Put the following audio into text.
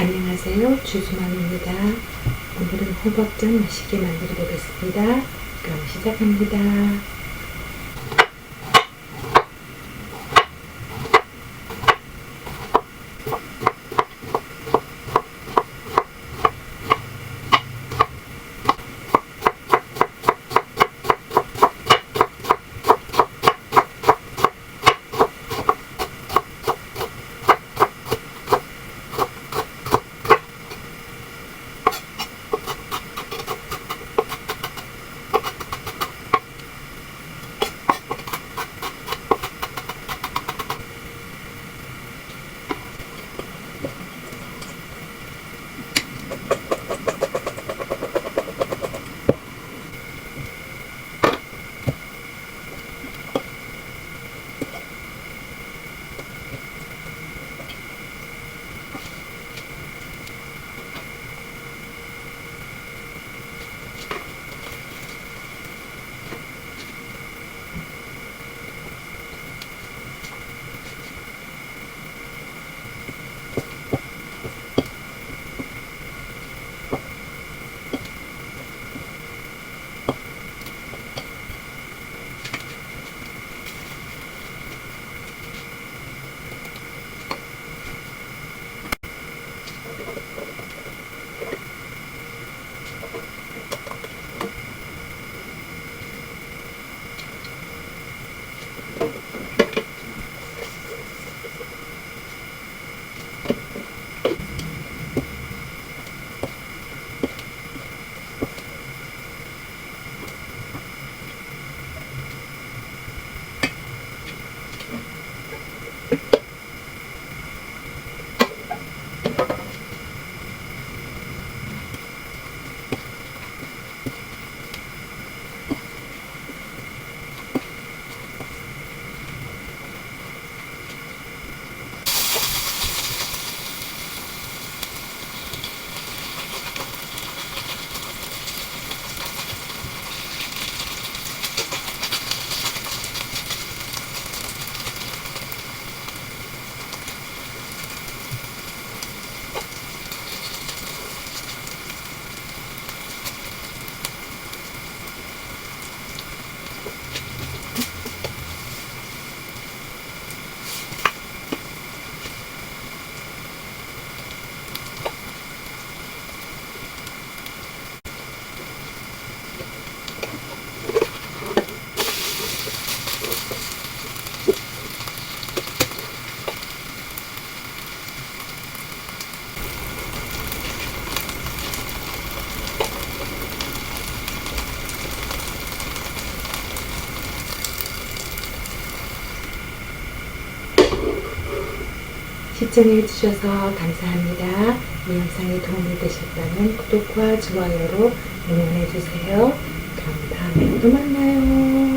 안녕하세요. 주수맘입니다. 오늘은 호박전 맛있게 만들어 보겠습니다. 그럼 시작합니다. 시청해 주셔서 감사합니다. 이 영상이 도움이 되셨다면 구독과 좋아요로 응원해 주세요. 그럼 다음에 또 만나요.